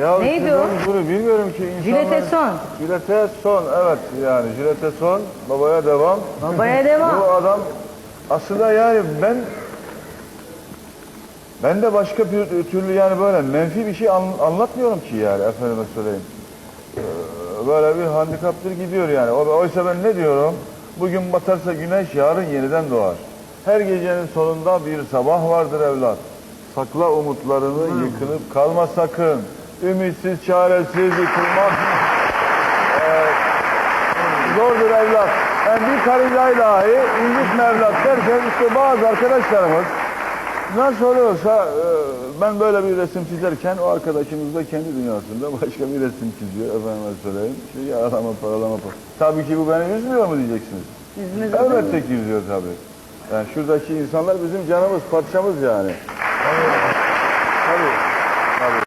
Ya Neydi işte o? Bunu bilmiyorum ki insanlar... Jilete son. Jilete son evet yani jilete son babaya devam. Babaya devam. Bu adam aslında yani ben ben de başka bir türlü yani böyle menfi bir şey an- anlatmıyorum ki yani efendime söyleyeyim. Ee, Böyle bir handikaptır gidiyor yani. Oysa ben ne diyorum? Bugün batarsa güneş yarın yeniden doğar. Her gecenin sonunda bir sabah vardır evlat. Sakla umutlarını yıkılıp kalma sakın. Ümitsiz, çaresiz, yıkılmak Zordur evlat. Ben bir karıncayı dahi incitme evlat derken işte bazı arkadaşlarımız nasıl oluyorsa e, ben böyle bir resim çizerken o arkadaşımız da kendi dünyasında başka bir resim çiziyor efendime söyleyeyim. İşte yaralama paralama par- Tabii ki bu beni üzmüyor mu diyeceksiniz. Üzmez Elbette ki üzüyor tabii. Yani şuradaki insanlar bizim canımız, parçamız yani. Tabii. Tabii.